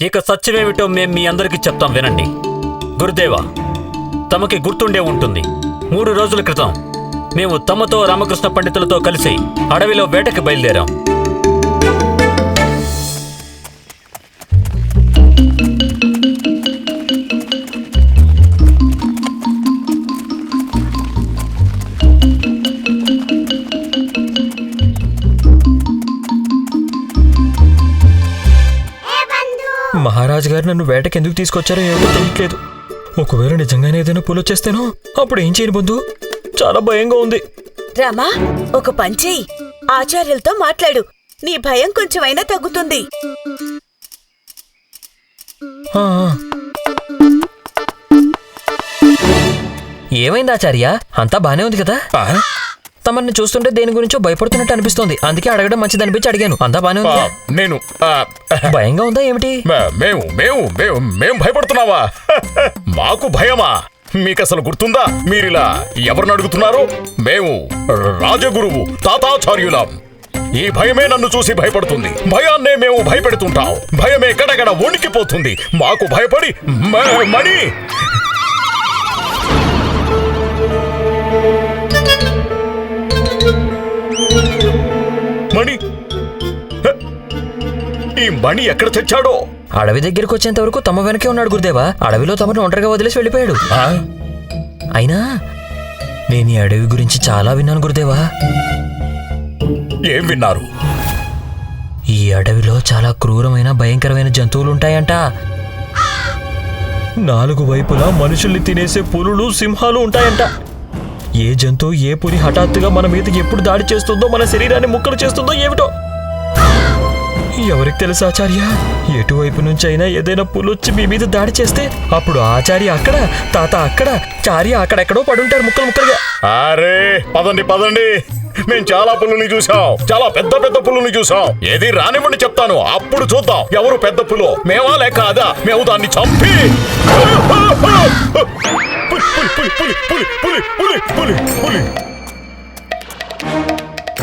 ఇక సత్యమేమిటో మేం మీ అందరికీ చెప్తాం వినండి. గురుదేవా తమకి గుర్తుండే ఉంటుంది. మూడు రోజుల క్రితం మేము తమతో రామకృష్ణ పండితులతో కలిసి అడవిలో వేటకి బయలుదేరాం. మహారాజు గారు నన్ను వేటకి ఎందుకు తీసుకొచ్చారో ఏమో తెలియట్లేదు. ఒకవేళ నిజంగానే ఏదైనా పులి వచ్చేస్తేనో అప్పుడు ఏం చేయను బంధు? చాలా భయంగా ఉంది. రామా ఒక పంచేయి ఆచార్యులతో మాట్లాడు. నీ భయం కొంచెమైనా తగ్గుతుంది. ఆ, ఆ. ఏమైంది ఆచార్య? అంతా బానే ఉంది కదా? తమని చూస్తుంటే దేని గురించో భయపడుతున్నట్టు అనిపిస్తోంది. అందుకే అడగడం మంచిది అనిపించి అడిగాను. అంతా బానే ఉంది? నేను ఆ, భయంగా ఉందా ఏమిటి? మేము మేము మేము మేము భయపడుతున్నావా? మాకు భయమా? మీకు అసలు గుర్తుందా? మీరిలా ఎవరిని అడుగుతున్నారు? మేము రాజగురువు తాతాచార్యులం. ఈ భయమే నన్ను చూసి భయపడుతుంది. భయాన్నే మేము భయపెడుతుంటాం. భయమే గడగడ వణికిపోతుంది. మాకు భయపడి మణి! ఈ మణి ఎక్కడ తెచ్చాడో? అడవి దగ్గరికి వచ్చేంత వరకు తమ వెనకే ఉన్నాడు గురుదేవా. అడవిలో తమను ఒంటరిగా వదిలేసి వెళ్ళిపోయాడు. ఆ? అయినా నేను ఈ అడవి గురించి చాలా విన్నాను గురుదేవా. ఏం విన్నారు? ఈ అడవిలో చాలా క్రూరమైన భయంకరమైన జంతువులు ఉంటాయంట నాలుగు వైపులా మనుషుల్ని తినేసే పులులు సింహాలు ఉంటాయంట. ఏ జంతువు ఏ పులి హఠాత్తుగా మన మీదకి ఎప్పుడు దాడి చేస్తుందో మన శరీరాన్ని ముక్కలు చేస్తుందో ఏమిటో ఎవరికి తెలుసు ఆచార్య? ఎటువైపు నుంచి అయినా ఏదైనా పులొచ్చి మీ మీద దాడి చేస్తే అప్పుడు ఆచార్య అక్కడ తాత అక్కడ చార్య అక్కడెక్కడో పడుంటారు ముక్కలు ముక్కలుగా. అరే పదండి పదండి. మేము చాలా పుల్లుని చూసాం చాలా పెద్ద పెద్ద పుల్లుని చూసాం ఏది రానివ్వండి చెప్తాను. అప్పుడు చూద్దాం. ఎవరు పెద్ద పులు? మేమా లేక అదా మేము దాన్ని చంపి. పులి పులి పులి పులి పులి పులి పులి పులి.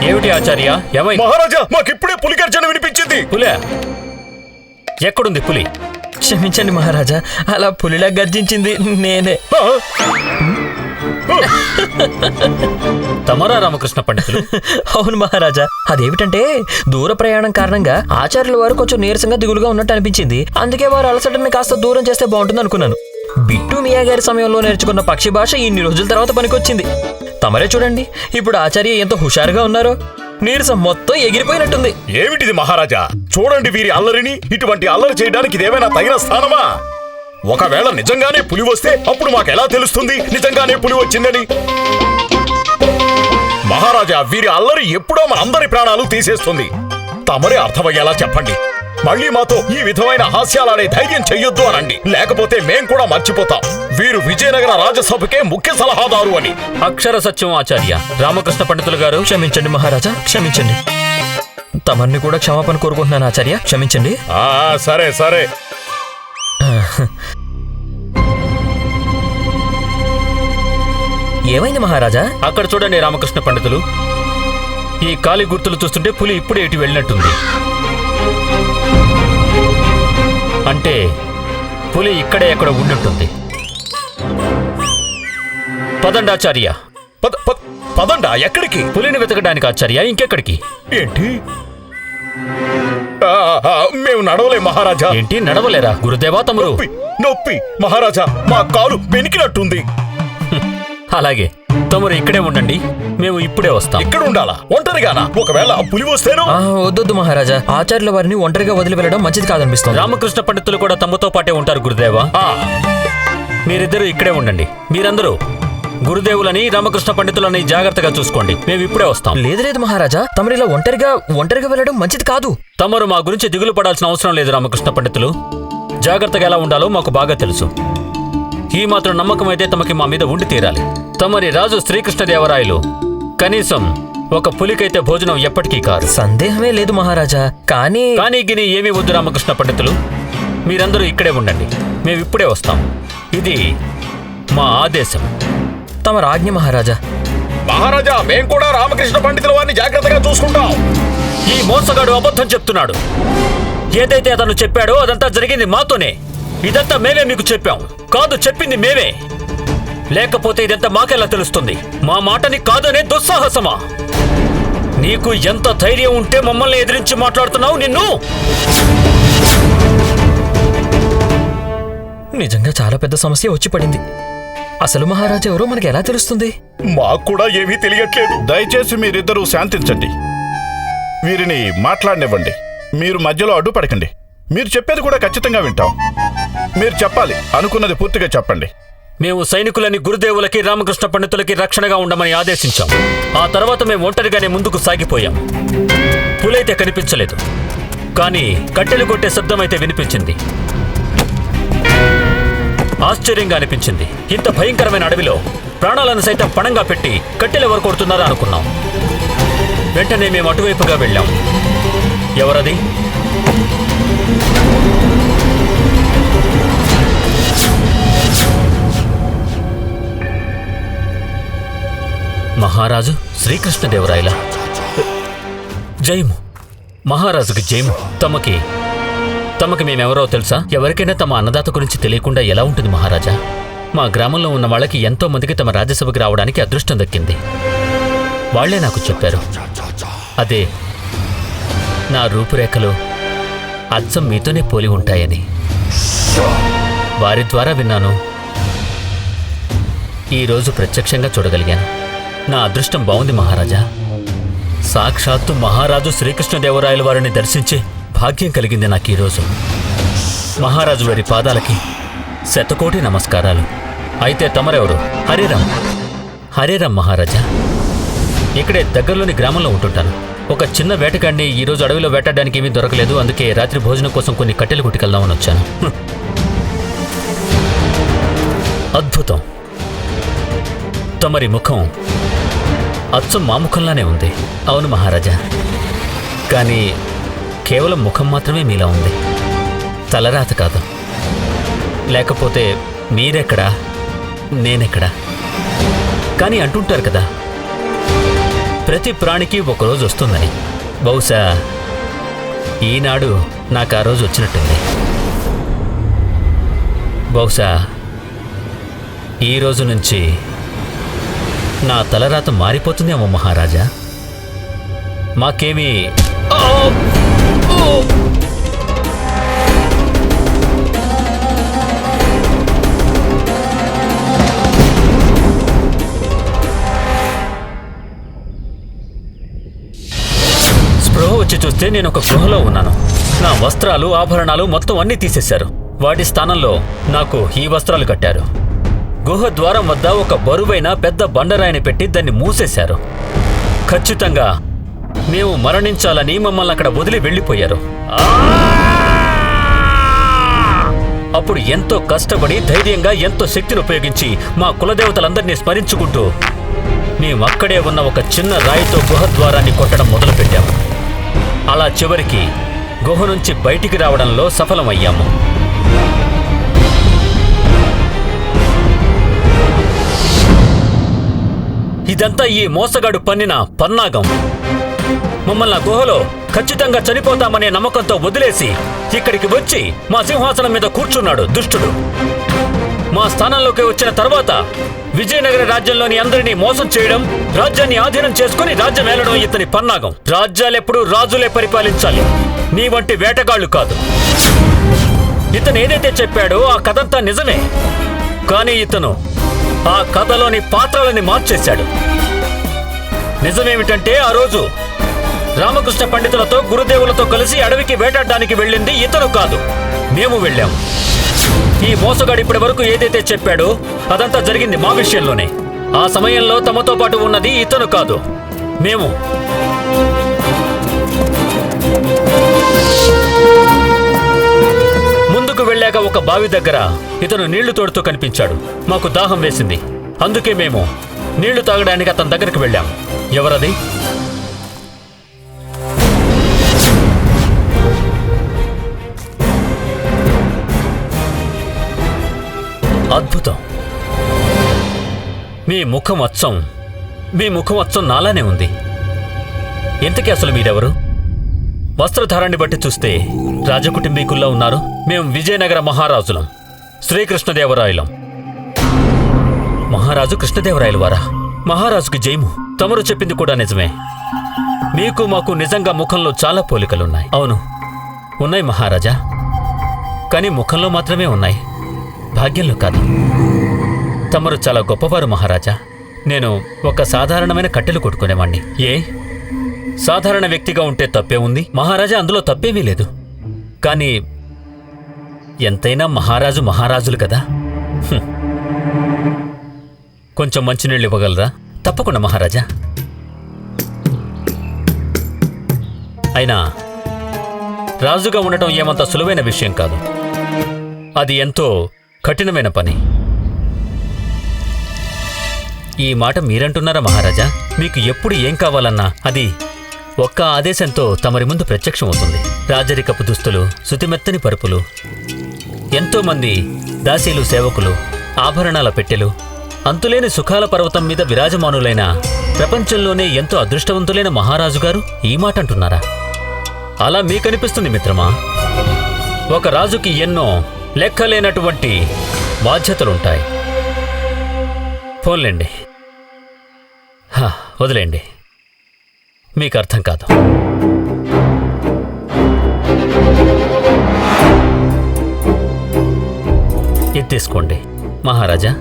ఏమిటి ఆచార్య? ఏమై మహారాజా మాకిప్పుడే పులి గర్జన వినిపించింది. పులే? ఎక్కడుంది పులి? క్షమించండి మహారాజా అలా పులిలా గర్జించింది నేనే? తమరా రామకృష్ణ పండితులు? అవును మహారాజా అదేమిటంటే దూర ప్రయాణం కారణంగా ఆచార్యుల వారు కొంచెం నీరసంగా దిగులుగా ఉన్నట్టు అనిపించింది. అందుకే వారు అలసటని కాస్త దూరం చేస్తే బాగుంటుంది అనుకున్నాను బిట్టు మియా గారి సమయంలో నేర్చుకున్న పక్షి భాష ఇన్ని రోజుల తర్వాత పనికొచ్చింది. తమరే చూడండి. ఇప్పుడు ఆచార్య ఎంత హుషారుగా ఉన్నారో. నీరసం మొత్తం ఎగిరిపోయినట్టుంది. ఏమిటిది మహారాజా? చూడండి వీరి అల్లరిని. ఇటువంటి అల్లరి చేయడానికి ఇదేమైనా తగిన స్థానమా? ఒకవేళ నిజంగానే పులి వస్తే అప్పుడు మాకెలా తెలుస్తుంది? నిజంగానే పులి వచ్చిందని. మహారాజా వీరి అల్లరి ఎప్పుడో మనందరి ప్రాణాలు తీసేస్తుంది. తమరే అర్థమయ్యేలా చెప్పండి. మళ్ళీ మాతో ఈ విధమైన హాస్యాలాడే ధైర్యం చెయ్యొద్దు అనండి. లేకపోతే మేం కూడా మర్చిపోతాం. వీరు విజయనగర రాజసభకే ముఖ్య సలహాదారు అని. అక్షర సత్యం ఆచార్య. రామకృష్ణ పండితులు గారు క్షమించండి మహారాజా క్షమించండి. తమన్ని కూడా క్షమాపణ కోరుకుంటున్నాను ఆచార్య క్షమించండి. ఆ సరే సరే. ఏమైంది మహారాజా? అక్కడ చూడండి రామకృష్ణ పండితులు. ఈ కాలి గుర్తులు చూస్తుంటే పులి ఇప్పుడే ఇటు వెళ్ళినట్టుంది. అంటే పులి ఇక్కడే ఎక్కడ ఉండుంటుంది. పదండి ఆచార్య పద పద పదండా ఎక్కడికి? పులిని వెతకడానికి ఆచార్య ఇంకెక్కడికి? ఏంటి? మేము నడవలేం మహారాజా. ఏంటి నడవలేరా? గురుదేవా తమరు నొప్పి నొప్పి. మహారాజా మా కాలు పెనికినట్టుంది అలాగే. తమరు ఇక్కడే ఉండండి. మేము ఇప్పుడే వస్తాం. ఇక్కడ ఉండాలా ఒంటరిగానా? ఒకవేళ ఆ పులి వస్తేనో? ఆ, వద్దొద్దు మహారాజా. ఆచార్యుల వారిని ఒంటరిగా వదిలి వెళ్ళడం మంచిది కాదనిపిస్తుంది. రామకృష్ణ పండితులు కూడా తమతో పాటే ఉంటారు గురుదేవా. ఆ, మీరిద్దరూ ఇక్కడే ఉండండి. మీరందరూ గురుదేవులని రామకృష్ణ పండితులని జాగ్రత్తగా చూసుకోండి. మేము ఇప్పుడే వస్తాం. లేదు లేదు మహారాజా. తమరు ఇలా ఒంటరిగా ఒంటరిగా వెళ్ళడం మంచిది కాదు. తమరు మా గురించి దిగులు పడాల్సిన అవసరం లేదు రామకృష్ణ పండితులు. జాగ్రత్తగా ఎలా ఉండాలో మాకు బాగా తెలుసు. ఈ మాత్రం నమ్మకం అయితే తమకి మా మీద ఉండి తీరాలి. తమరి రాజు శ్రీకృష్ణదేవరాయలు. కనీసం ఒక పులికైతే భోజనం ఎప్పటికీ కారు సందేహమే లేదు మహారాజా కానీ కానీ గిని ఏమీ వద్దు రామకృష్ణ పండితులు. మీరందరూ ఇక్కడే ఉండండి. మేము ఇప్పుడే వస్తాం. ఇది మా ఆదేశం. తమ రాజ్ఞ మహారాజా. మహారాజా మేం కూడా రామకృష్ణ పండితుల వారిని జాగ్రత్తగా చూసుకుంటాం. ఈ మోసగాడు అబద్ధం చెప్తున్నాడు. ఏదైతే అతను చెప్పాడో అదంతా జరిగింది మాతోనే. ఇదంతా మేమే మీకు చెప్పాం. కాదు చెప్పింది మేమే. లేకపోతే ఇదంతా మాకెలా తెలుస్తుంది? మా మాటని కాదనే దుస్సాహసమా? నీకు ఎంత ధైర్యం ఉంటే మమ్మల్ని ఎదిరించి మాట్లాడుతున్నావు నిన్ను? నిజంగా చాలా పెద్ద సమస్య వచ్చి పడింది. అసలు మహారాజా ఎవరో మనకి ఎలా తెలుస్తుంది? మాకు కూడా ఏమీ తెలియట్లేదు. దయచేసి మీరిద్దరూ శాంతించండి. వీరిని మాట్లాడనివ్వండి. మీరు మధ్యలో అడ్డుపడకండి. మీరు చెప్పేది కూడా ఖచ్చితంగా వింటాం. మీరు చెప్పాలి. అనుకున్నది పూర్తిగా చెప్పండి. మేము సైనికులని గురుదేవులకి రామకృష్ణ పండితులకి రక్షణగా ఉండమని ఆదేశించాం. ఆ తర్వాత మేము ఒంటరిగానే ముందుకు సాగిపోయాం. పులైతే కనిపించలేదు. కానీ కట్టెలు కొట్టే శబ్దం అయితే వినిపించింది. ఆశ్చర్యంగా అనిపించింది. ఇంత భయంకరమైన అడవిలో ప్రాణాలను సైతం పణంగా పెట్టి కట్టెలు ఎవరు కొడుతున్నారా అనుకున్నాం. వెంటనే మేము అటువైపుగా వెళ్ళాం. ఎవరది? మహారాజు శ్రీకృష్ణదేవరాయల. జయము. మహారాజుకి జయము. తమకి తమకి మేమెవరో తెలుసా? ఎవరికైనా తమ అన్నదాత గురించి తెలియకుండా ఎలా ఉంటుంది మహారాజా? మా గ్రామంలో ఉన్న వాళ్ళకి ఎంతో మందికి తమ రాజ్యసభకి రావడానికి అదృష్టం దక్కింది. వాళ్ళే నాకు చెప్పారు. అదే నా రూపురేఖలు అచ్చం మీతోనే పోలి ఉంటాయని. వారి ద్వారా విన్నాను. ఈరోజు ప్రత్యక్షంగా చూడగలిగాను. నా అదృష్టం బాగుంది మహారాజా. సాక్షాత్తు మహారాజు శ్రీకృష్ణదేవరాయల వారిని దర్శించే భాగ్యం కలిగింది నాకు ఈరోజు. మహారాజు వారి పాదాలకి శతకోటి నమస్కారాలు. అయితే తమరెవరు? హరేరామ్. హరేరామ్ మహారాజా. ఇక్కడే దగ్గరలోని గ్రామంలో ఉంటుంటాను ఒక చిన్న వేటగాడిని ఈరోజు అడవిలో వేటాడడానికి ఏమీ దొరకలేదు. అందుకే రాత్రి భోజనం కోసం కొన్ని కట్టెలు కొట్టుకెళ్దామని వచ్చాను. అద్భుతం. తమరి ముఖం అచ్చం మా ముఖంలానే ఉంది. అవును మహారాజా. కానీ కేవలం ముఖం మాత్రమే మీలా ఉంది. తలరాత కాదు. లేకపోతే మీరెక్కడా? నేనెక్కడా? కానీ అంటుంటారు కదా ప్రతి ప్రాణికి ఒకరోజు వస్తుందని. బహుశా ఈనాడు నాకు ఆ రోజు వచ్చినట్టుంది. బహుశా ఈ రోజు నుంచి నా తలరాత మారిపోతుందేమో మహారాజా. మాకేమీ స్పృహ వచ్చి చూస్తే నేను ఒక గృహలో ఉన్నాను. నా వస్త్రాలు ఆభరణాలు మొత్తం అన్నీ తీసేశారు. వాటి స్థానంలో నాకు ఈ వస్త్రాలు కట్టారు. గుహ ద్వారం వద్ద ఒక బరువైన పెద్ద బండరాయిని పెట్టి దాన్ని మూసేశారు. ఖచ్చితంగా మేము మరణించాలని మమ్మల్ని అక్కడ వదిలి వెళ్ళిపోయారు. అప్పుడు ఎంతో కష్టపడి ధైర్యంగా ఎంతో శక్తిని ఉపయోగించి మా కులదేవతలందరినీ స్మరించుకుంటూ మేము అక్కడే ఉన్న ఒక చిన్న రాయితో గుహ ద్వారాన్ని కొట్టడం మొదలుపెట్టాము. అలా చివరికి గుహ నుంచి బయటికి రావడంలో సఫలమయ్యాము. ఇదంతా ఈ మోసగాడు పన్నిన పన్నాగం. మమ్మల్ని గుహలో ఖచ్చితంగా చనిపోతామనే నమ్మకంతో వదిలేసి ఇక్కడికి వచ్చి మా సింహాసనం మీద కూర్చున్నాడు దుష్టుడు. మా స్థానంలోకి వచ్చిన తర్వాత విజయనగర రాజ్యంలోని అందరినీ మోసం చేయడం రాజ్యాన్ని ఆధీనం చేసుకుని రాజ్యం ఏలడం ఇతని పన్నాగం. రాజ్యాలెప్పుడు రాజులే పరిపాలించాలి. నీ వంటి వేటగాళ్ళు కాదు. ఇతను ఏదైతే చెప్పాడో ఆ కథంతా నిజమే. కానీ ఇతను ఆ కథలోని పాత్రలని మార్చేశాడు. నిజమేమిటంటే ఆ రోజు రామకృష్ణ పండితులతో గురుదేవులతో కలిసి అడవికి వేటాడడానికి వెళ్ళింది ఇతను కాదు మేము వెళ్ళాము ఈ మోసగాడు ఇప్పటి వరకు ఏదైతే చెప్పాడో అదంతా జరిగింది మా విషయంలోనే. ఆ సమయంలో తమతో పాటు ఉన్నది ఇతను కాదు మేము. ముందుకు ఒక బావి దగ్గర ఇతను నీళ్ళు తోడుతూ కనిపించాడు. మాకు దాహం వేసింది. అందుకే మేము నీళ్ళు తాగడానికి అతని దగ్గరికి వెళ్ళాం. ఎవరది? అద్భుతం. మీ ముఖం అచ్చం. మీ ముఖం అచ్చం నాలానే ఉంది. ఇంతకీ అసలు మీరెవరు? వస్త్రధారాన్ని బట్టి చూస్తే రాజకుటుంబీకుల్లో ఉన్నారు. మేము విజయనగర మహారాజులం శ్రీకృష్ణదేవరాయలం. మహారాజు కృష్ణదేవరాయలు వారా మహారాజుకి జయము. తమరు చెప్పింది కూడా నిజమే. మీకు మాకు నిజంగా ముఖంలో చాలా పోలికలున్నాయి. అవును ఉన్నాయి మహారాజా. కానీ ముఖంలో మాత్రమే ఉన్నాయి. భాగ్యంలో కాదు. తమరు చాలా గొప్పవారు మహారాజా. నేను ఒక సాధారణమైన కట్టెలు కొట్టుకునేవాణ్ణి. ఏ? సాధారణ వ్యక్తిగా ఉంటే తప్పే ఉంది. మహారాజా అందులో తప్పేమీ లేదు. కానీ ఎంతైనా మహారాజు మహారాజులు కదా? కొంచెం మంచినీళ్ళు ఇవ్వగలరా? తప్పకుండా మహారాజా. అయినా రాజుగా ఉండటం ఏమంత సులువైన విషయం కాదు. అది ఎంతో కఠినమైన పని. ఈ మాట మీరంటున్నారా మహారాజా? మీకు ఎప్పుడు ఏం కావాలన్నా అది ఒక్క ఆదేశంతో తమరి ముందు ప్రత్యక్షమవుతుంది రాజరికపు దుస్తులు శుతిమెత్తని పరుపులు ఎంతోమంది దాసీలు సేవకులు ఆభరణాల పెట్టెలు అంతులేని సుఖాల పర్వతం మీద విరాజమానులైన ప్రపంచంలోనే ఎంతో అదృష్టవంతులైన మహారాజు గారు ఈ మాట అంటున్నారా? అలా మీకనిపిస్తుంది మిత్రమా? ఒక రాజుకి ఎన్నో లెక్కలేనటువంటి బాధ్యతలుంటాయి. ఫోన్లేండి. హా, వదిలేండి మీకు అర్థం కాదు. ఇది తీసుకోండి. మహారాజా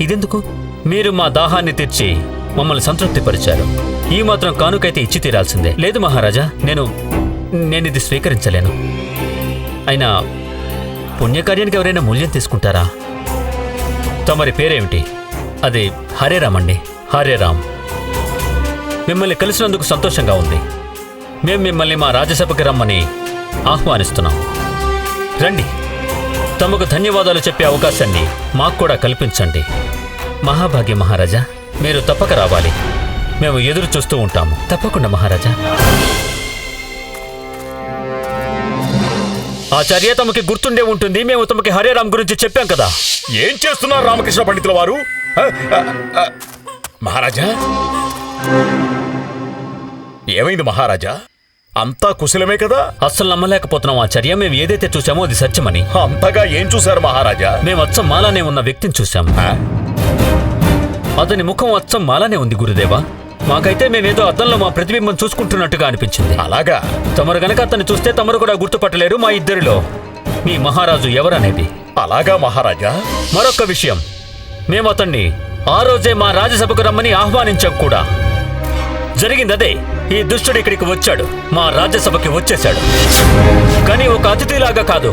ఇదెందుకు? మీరు మా దాహాన్ని తీర్చి మమ్మల్ని సంతృప్తిపరిచారు. ఈ మాత్రం కానుకైతే ఇచ్చి తీరాల్సిందే. లేదు మహారాజా నేను నేను ఇది స్వీకరించలేను. అయినా పుణ్యకార్యానికి ఎవరైనా మూల్యం తీసుకుంటారా? తమరి పేరేమిటి? అది హరేరామ్ అండి. హరేరామ్ మిమ్మల్ని కలిసినందుకు సంతోషంగా ఉంది. మేం మిమ్మల్ని మా రాజ్యసభకి రమ్మని ఆహ్వానిస్తున్నాం. రండి. తమకు ధన్యవాదాలు చెప్పే అవకాశాన్ని మాకు కూడా కల్పించండి. మహాభాగ్య మహారాజా మీరు తప్పక రావాలి. మేము ఎదురు చూస్తూ ఉంటాము. తప్పకుండా మహారాజా. ఆచార్య తమకి గుర్తుండే ఉంటుంది మేము తమకి హరేరామ్ గురించి చెప్పాం కదా. ఏం చేస్తున్నారు రామకృష్ణ పండితుల వారు? మహారాజా? ఏమైంది మహారాజా? అంతా కుశలమే కదా? అస్సలు నమ్మలేకపోతున్నాం ఆచార్య. మేము ఏదైతే చూసామో అది సత్యమని. అంతగా ఏం చూశారు మహారాజా? మేము అచ్చం మాలానే ఉన్న వ్యక్తిని చూశాం. ఆ, అతని ముఖం అచ్చం మాలానే ఉంది గురుదేవా. మాకైతే మేమేదో అద్దంలో మా ప్రతిబింబం చూసుకుంటున్నట్టుగా అనిపించింది. అలాగా? తమరు గనక అతన్ని చూస్తే తమరు కూడా గుర్తుపట్టలేరు మా ఇద్దరిలో. మీ మహారాజు ఎవరనేది. అలాగా మహారాజా? మరొక విషయం. మేము అతన్ని ఆ రోజే మా రాజ్యసభకు రమ్మని ఆహ్వానించాం కూడా. జరిగిందదే. ఈ దుష్టుడు ఇక్కడికి వచ్చాడు. మా రాజ్యసభకి వచ్చేశాడు. కానీ ఒక అతిథిలాగా కాదు.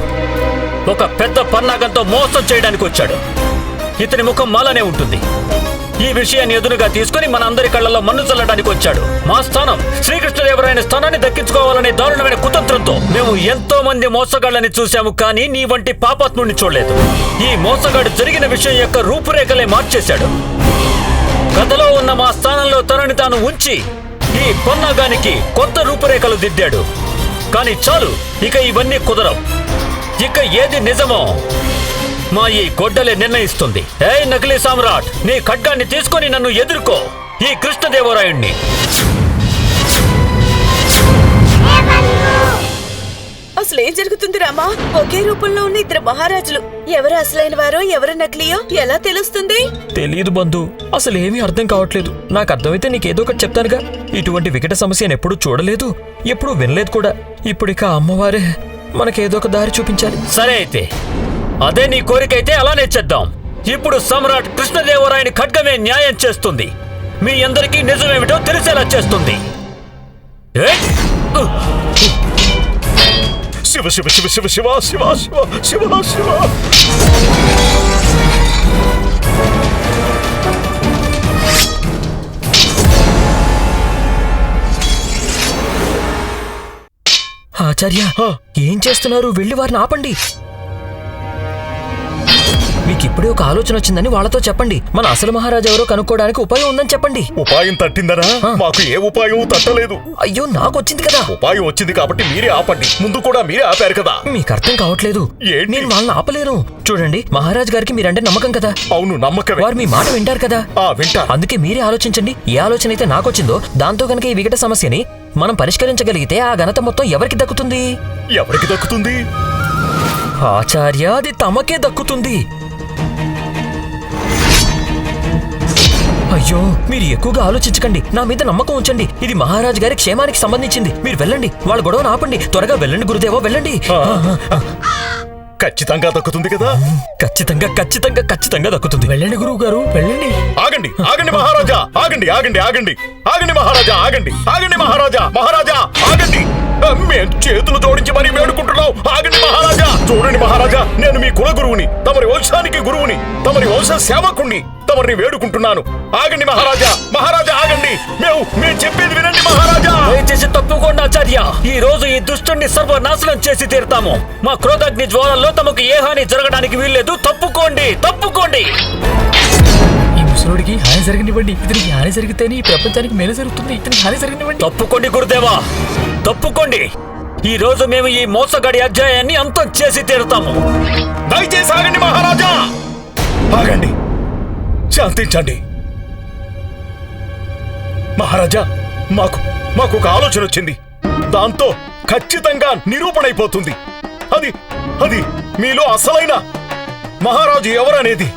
ఒక పెద్ద పన్నాగంతో మోసం చేయడానికి వచ్చాడు. ఇతని ముఖం మాలనే ఉంటుంది. ఈ విషయాన్ని ఎదురుగా తీసుకుని మన అందరి కళ్ళల్లో మన్ను చల్లడానికి వచ్చాడు. మా స్థానం శ్రీకృష్ణదేవరాయన స్థానాన్ని దక్కించుకోవాలనే దారుణమైన కుతంత్రంతో మేము ఎంతో మంది మోసగాళ్ళని చూశాము కానీ నీ వంటి పాపాత్ముడిని చూడలేదు. ఈ మోసగాడు జరిగిన విషయం యొక్క రూపురేఖలే మార్చేశాడు. కథలో ఉన్న మా స్థానంలో తనని తాను ఉంచి ఈ పన్నాగానికి కొత్త రూపురేఖలు దిద్దాడు. కానీ చాలు ఇక ఇవన్నీ కుదరవు. ఇక ఏది నిజమో మా ఈ గొడ్డలే నిర్ణయిస్తుంది. ఏ నకిలీ సామ్రాట్ నీ ఖడ్గాన్ని తీసుకొని నన్ను ఎదుర్కో. ఈ కృష్ణదేవరాయుణ్ణి. అసలు ఏం జరుగుతుంది రామా? ఒకే రూపంలో ఉన్న ఇద్దరు మహారాజులు. ఎవరు అసలైన వారో ఎవరు నకిలీయో ఎలా తెలుస్తుంది? తెలియదు బంధు. అసలు ఏమీ అర్థం కావట్లేదు. నాకు అర్థమైతే నీకేదో ఒకటి చెప్తానుగా. ఇటువంటి వికట సమస్యను ఎప్పుడూ చూడలేదు ఎప్పుడూ వినలేదు కూడా. ఇప్పుడు ఇక అమ్మవారే మనకేదో ఒక దారి చూపించాలి. సరే అయితే. అదే నీ కోరికైతే అలానే చేద్దాం. ఇప్పుడు సమ్రాట్ కృష్ణదేవరాయని ఖడ్గమే న్యాయం చేస్తుంది. మీ అందరికీ నిజమేమిటో తెలిసేలా చేస్తుంది. ఏయ్! శివ శివ శివ శివ శివ శివ శివ శివ శివ. ఆచార్య ఏం చేస్తున్నారు? వెళ్ళి వారిని ఆపండి. మీకు ఇప్పుడే ఒక ఆలోచన వచ్చిందని వాళ్ళతో చెప్పండి. మన అసలు మహారాజు ఎవరో కనుక్కోవడానికి ఉపాయం ఉందని చెప్పండి. ఉపాయం తట్టిందనా మాకు ఏ ఉపాయం తట్టలేదు. అయ్యో నాకు వచ్చింది కదా. ఉపాయం వచ్చింది కాబట్టి మీరే ఆపండి. ముందు కూడా మీరే ఆపారు కదా. మీకు అర్థం కావట్లేదు? నేను వాళ్ళని ఆపలేను. చూడండి మహారాజ్ గారికి మీరంటే నమ్మకం కదా. అవును నమ్మకమే. వారు మీ మాట వింటారు కదా. వింటా. అందుకే మీరే ఆలోచించండి. ఏ ఆలోచన అయితే నాకొచ్చిందో దాంతో గనక ఈ వికట సమస్యని మనం పరిష్కరించగలిగితే ఆ ఘనత మొత్తం ఎవరికి దక్కుతుంది? ఎవరికి దక్కుతుంది? ఆచార్య అది తమకే దక్కుతుంది. అయ్యో మీరు ఎక్కువగా ఆలోచించకండి. నా మీద నమ్మకం ఉంచండి. ఇది మహారాజ్ గారి క్షేమానికి సంబంధించింది. మీరు వెళ్ళండి. వాళ్ళ గొడవను ఆపండి. త్వరగా వెళ్ళండి గురుదేవో వెళ్ళండి. ఖచ్చితంగా దక్కుతుంది కదా? ఖచ్చితంగా ఖచ్చితంగా ఖచ్చితంగా దక్కుతుంది. వెళ్ళండి గురువు గారు వెళ్ళండి. ఆగండి ఆగండి మహారాజా ఆగండి ఆగండి ఆగండి. ఆగండి మహారాజా ఆగండి. ఆగండి మహారాజా మహారాజా ఆగండి. మేము చేతులు జోడించి మరీ వేడుకుంటున్నాం ఆగండి మహారాజా. చూడండి మహారాజా నేను మీ కుల గురువుని తమరి వంశానికి గురువుని తమరి వంశ సేవకుణ్ణి తమరిని వేడుకుంటున్నాను. ఆగండి మహారాజా మహారాజా ఆగండి. మేము మేము చెప్పేది వినండి మహారాజా. దయచేసి తప్పుకోండి ఆచార్య ఈ రోజు ఈ దుష్టుని సర్వనాశనం చేసి తీరుతాము. మా క్రోధాగ్ని జ్వాలల్లో తమకు ఏ హాని జరగడానికి వీల్లేదు. తప్పుకోండి తప్పుకోండి. ముసలోడికి హాని జరగనివ్వండి. ఇతనికి హాని జరిగితేనే ఈ ప్రపంచానికి మేలు జరుగుతుంది. ఇతనికి హాని జరగనివ్వండి. తప్పుకోండి గురుదేవా. తప్పుకోండి. ఈ రోజు మేము ఈ మోసగాడి అధ్యాయాన్ని అంతం చేసి తీరుతాము. దయచేసి ఆగండి మహారాజా. ఆగండి. శాంతించండి. మహారాజా మాకు మాకు ఒక ఆలోచన వచ్చింది. దాంతో ఖచ్చితంగా నిరూపణ అయిపోతుంది అది అది మీలో అసలైన మహారాజు ఎవరనేది?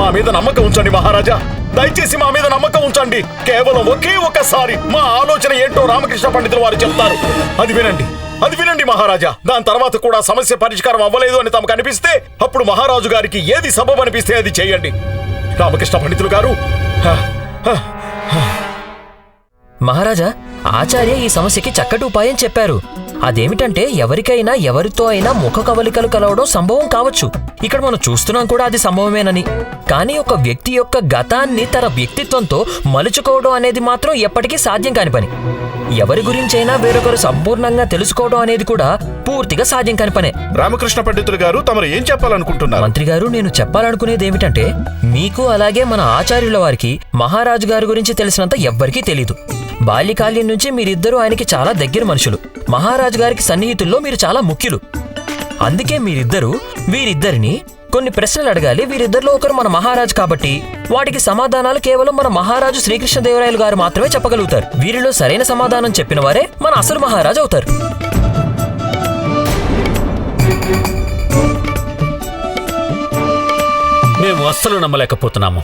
మా మీద నమ్మకం ఉంచండి మహారాజా. దయచేసి మా మీద నమ్మకం ఉంచండి. కేవలం ఒకే ఒక్కసారి మా ఆలోచన ఏంటో రామకృష్ణ పండితులు వారు చెప్తారు. అది వినండి. అది వినండి మహారాజా. దాని తర్వాత కూడా సమస్య పరిష్కారం అవ్వలేదు అని తమకు అనిపిస్తే అప్పుడు మహారాజు గారికి ఏది సబబు అనిపిస్తే అది చేయండి. రామకృష్ణ పండితులు గారు. హ, హ, మహారాజా ఆచార్య ఈ సమస్యకి చక్కటి ఉపాయం చెప్పారు. అదేమిటంటే ఎవరికైనా ఎవరితో అయినా ముఖ కవలికలు కలవడం సంభవం కావచ్చు. ఇక్కడ మనం చూస్తున్నాం కూడా అది సంభవమేనని. కానీ ఒక వ్యక్తి యొక్క గతాన్ని తన వ్యక్తిత్వంతో మలుచుకోవడం అనేది మాత్రం ఎప్పటికీ సాధ్యం కాని పని. ఎవరి గురించైనా వేరొకరు సంపూర్ణంగా తెలుసుకోవడం అనేది కూడా పూర్తిగా సాధ్యం కాని పనే. రామకృష్ణ పండితులు గారు తమరు ఏం చెప్పాలనుకుంటున్నారు? మంత్రి గారు నేను చెప్పాలనుకునేది ఏమిటంటే మీకు అలాగే మన ఆచార్యుల వారికి మహారాజు గారి గురించి తెలిసినంత ఎవ్వరికీ తెలీదు. బాల్యకాల్యం నుంచి మీరిద్దరూ ఆయనకి చాలా దగ్గర మనుషులు. మహారాజు గారికి సన్నిహితుల్లో మీరు చాలా ముఖ్యులు. అందుకే మీరిద్దరూ వీరిద్దరిని కొన్ని ప్రశ్నలు అడగాలి. వీరిద్దరిలో ఒకరు మన మహారాజు కాబట్టి వాటికి సమాధానాలు కేవలం మన మహారాజు శ్రీకృష్ణదేవరాయలు గారు మాత్రమే చెప్పగలుగుతారు. వీరిలో సరైన సమాధానం చెప్పిన వారే మన అసలు మహారాజు అవుతారు. మేము అస్సలు నమ్మలేకపోతున్నాము.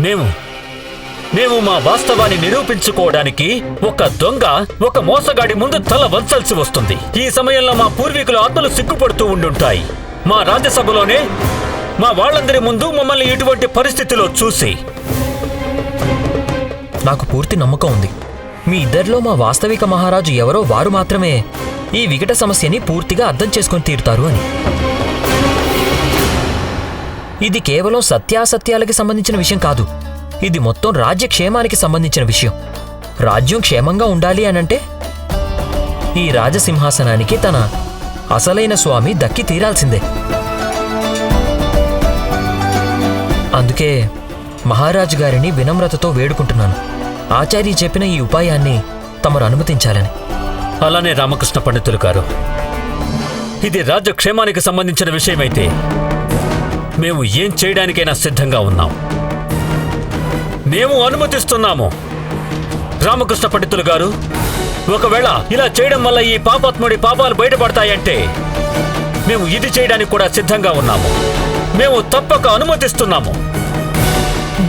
మేము మేము మా వాస్తవాన్ని నిరూపించుకోవడానికి ఒక దొంగ ఒక మోసగాడి ముందు తల వంచాల్సి వస్తుంది. ఈ సమయంలో మా పూర్వీకుల ఆత్మలు సిగ్గుపడుతూ ఉండుంటాయి. మా రాజ్యసభలోనే మా వాళ్ళందరి ముందు మమ్మల్ని ఇటువంటి పరిస్థితిలో చూసి. నాకు పూర్తి నమ్మకం ఉంది. మీ ఇద్దరిలో మా వాస్తవిక మహారాజు ఎవరో వారు మాత్రమే ఈ వికట సమస్యని పూర్తిగా అర్థం చేసుకొని తీరుతారు అని. ఇది కేవలం సత్యాసత్యాలకి సంబంధించిన విషయం కాదు. ఇది మొత్తం రాజ్య క్షేమానికి సంబంధించిన విషయం. రాజ్యం క్షేమంగా ఉండాలి అనంటే ఈ రాజసింహాసనానికి తన అసలైన స్వామి దక్కి తీరాల్సిందే. అందుకే మహారాజు గారిని వినమ్రతతో వేడుకుంటున్నాను. ఆచార్య చెప్పిన ఈ ఉపాయాన్ని తమరు అనుమతించాలని. అలానే రామకృష్ణ పండితులు గారు ఇది రాజ్య క్షేమానికి సంబంధించిన విషయమైతే మేము ఏం చేయడానికైనా సిద్ధంగా ఉన్నాం. మేము అనుమతిస్తున్నాము. రామకృష్ణ పండితులు గారు ఒకవేళ ఇలా చేయడం వల్ల ఈ పాపాత్ముడి పాపాలు బయటపడతాయంటే మేము ఇది చేయడానికి కూడా సిద్ధంగా ఉన్నాము. మేము తప్పక అనుమతిస్తున్నాము.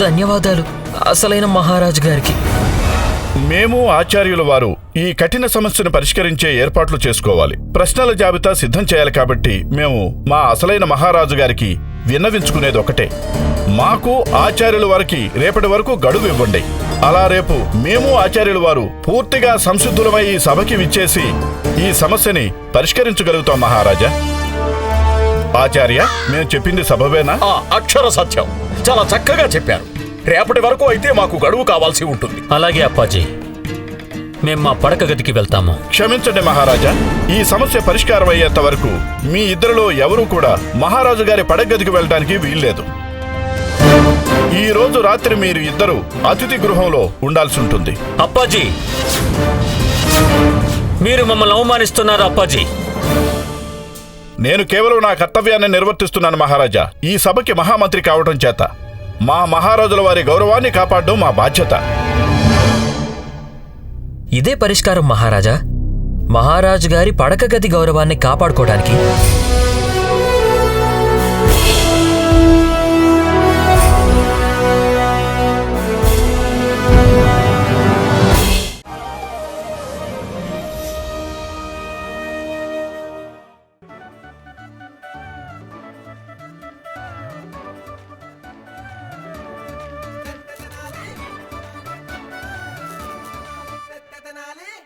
ధన్యవాదాలు అసలైన మహారాజు గారికి. మేము ఆచార్యుల వారు ఈ కఠిన సమస్యను పరిష్కరించే ఏర్పాట్లు చేసుకోవాలి. ప్రశ్నల జాబితా సిద్ధం చేయాలి కాబట్టి మేము మా అసలైన మహారాజు గారికి విన్నవించుకునేది ఒకటే. మాకు ఆచార్యుల వారికి రేపటి వరకు గడువు ఇవ్వండి. అలా రేపు మేము ఆచార్యుల వారు పూర్తిగా సంసిద్ధులమై ఈ సభకి విచ్చేసి ఈ సమస్యని పరిష్కరించగలుగుతాం మహారాజా. ఆచార్య మేము చెప్పింది సబబేనా ఆ అక్షర సత్యం. చాలా చక్కగా చెప్పారు. రేపటి వరకు అయితే మాకు గడువు కావాల్సి ఉంటుంది. అలాగే అప్పాజీ. మేం మా పడక గదికి వెళ్తాము. క్షమించండి మహారాజా ఈ సమస్య పరిష్కారం అయ్యేంత వరకు మీ ఇద్దరిలో ఎవరూ కూడా మహారాజు గారి పడగదికి వెళ్ళడానికి వీల్లేదు. ఈ రోజు రాత్రి మీరు ఇద్దరు అతిథి గృహంలో ఉండాల్సి ఉంటుంది అప్పాజీ. మీరు మమ్మల్ని అవమానిస్తున్నారు అప్పాజీ. నేను కేవలం నా కర్తవ్యాన్ని నిర్వర్తిస్తున్నాను మహారాజా. ఈ సభకి మహామంత్రి కావటం చేత. మా మహారాజుల వారి గౌరవాన్ని కాపాడడం మా బాధ్యత. ఇదే పరిష్కారం మహారాజా. మహారాజు గారి పడక గది గౌరవాన్ని కాపాడుకోవడానికి